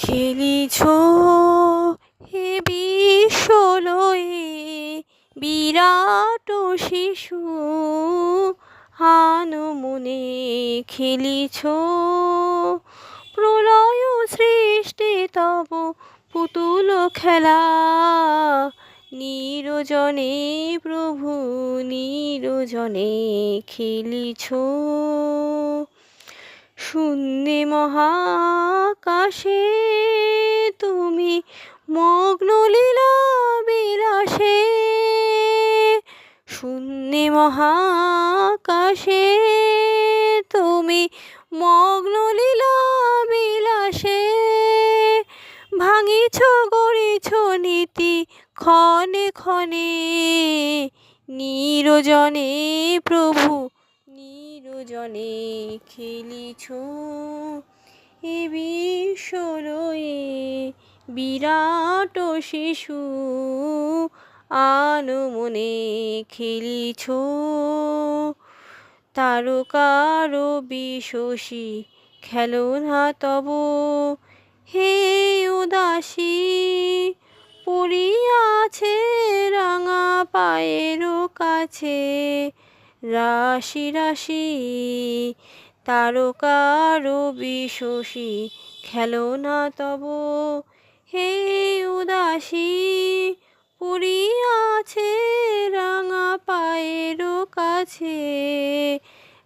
খেলিছ? হে বিশ্বলয়ে বিরাট শিশু, হান খেলিছ? প্রলয় সৃষ্টি তব পুতুল খেলা, নিরজনে প্রভু, নিরজনে খেলিছ। শূন্যে মহাকাশে তুমি মগ্ন লীলা বিলাসে শূন্যে মহাকাশে তুমি মগ্ন লীলা বিলাসে ভাঙিছ গড়িছ নীতি ক্ষণে ক্ষণে, নিরজনে প্রভু, নিরজনে খেলিছ বিরাট শিশু আনমনে খেলিছ। তারকার বিশোষী খেলনা তব। হে উদাসী, পড়িয়াছে রাঙা পায়ের কাছে। রাশি রাশি তারকার বিশোষী খেলনা তব। হে উদাসী, পড়িয়াছে রাঙা পায়ের কাছে।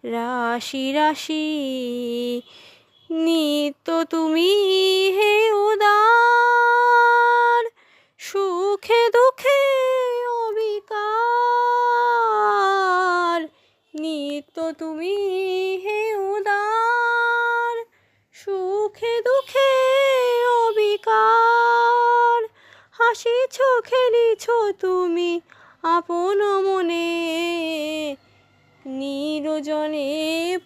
রাশি রাশি, নিত্য তুমি হে উদার, সুখে দুঃখে অবিকার। নিত্য তুমি হাসিছ খেলিছ তুমি আপন মনে। নিরজনে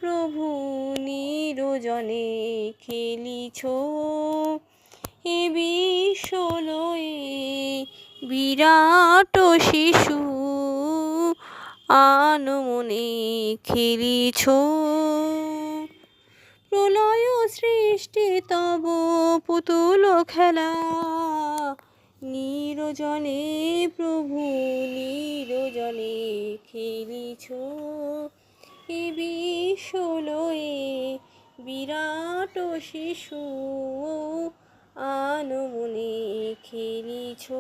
প্রভু, নিরজনে খেলিছ। এ বিশ্বলয়ে বিরাট শিশু আনমনে খেলিছ। প্রলয় সৃষ্টি তব পুতুল খেলা। নিরজনে প্রভু নিরজনে খেলিছ। এ বিশ্বলয়ে বিরাট শিশু আনমনে খেলিছ।